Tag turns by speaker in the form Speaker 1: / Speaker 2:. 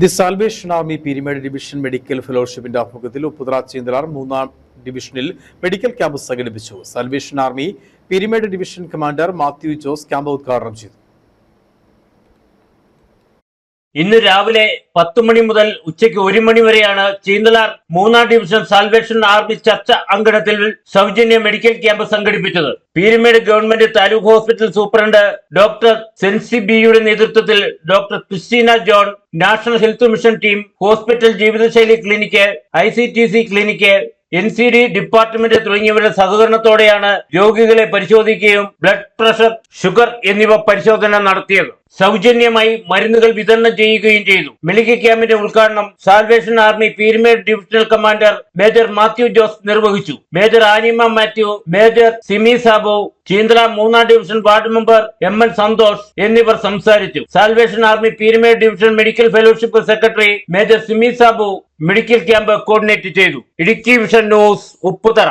Speaker 1: The salvation army Peermade division medical ഫെലോഷിപ്പിന്റെ ആഭിമുഖ്യത്തിൽ ഉപ്പുതറ ചീന്തലാർ മൂന്നാം ഡിവിഷനിൽ മെഡിക്കൽ ക്യാമ്പ് സംഘടിപ്പിച്ചു. Salvation army Peermade division commander Mathew Jose camp ഉദ്ഘാടനം ചെയ്തു.
Speaker 2: ഇന്ന് രാവിലെ പത്ത് മണി മുതൽ ഉച്ചയ്ക്ക് ഒരു മണി വരെയാണ് ചീന്തലാർ മൂന്നാം ഡിവിഷൻ സാൽവേഷൻ ആർമി ചർച്ച അങ്കണത്തിൽ സൗജന്യ മെഡിക്കൽ ക്യാമ്പ് സംഘടിപ്പിച്ചത്. Peermade government taluk hospital superintendent doctor Sency ബിയുടെ നേതൃത്വത്തിൽ doctor Christina John national health mission team hospital ജീവിതശൈലി clinic eye clinic N C D department തുടങ്ങിയവരുടെ സഹകരണത്തോടെയാണ് രോഗികളെ പരിശോധിക്കുകയും ബ്ലഡ് പ്രഷർ ഷുഗർ എന്നിവ പരിശോധന നടത്തിയത്. സൗജന്യമായി മരുന്നുകൾ വിതരണം ചെയ്യുകയും ചെയ്തു. മെഡിക്കൽ ക്യാമ്പിന്റെ ഉദ്ഘാടനം salvation army Peermade divisional commander major Mathew Jose നിർവഹിച്ചു. മേജർ ആനിമ മാത്യു മേജർ സിമി സാബു ചീന്ദ്ര മൂന്നാം division ward member M N Santhosh എന്നിവർ സംസാരിച്ചു. Salvation army Peermade division medical fellowship secretary major Simi Sabu medical camp coordinate ചെയ്തു. Idukki vision news Upputhara.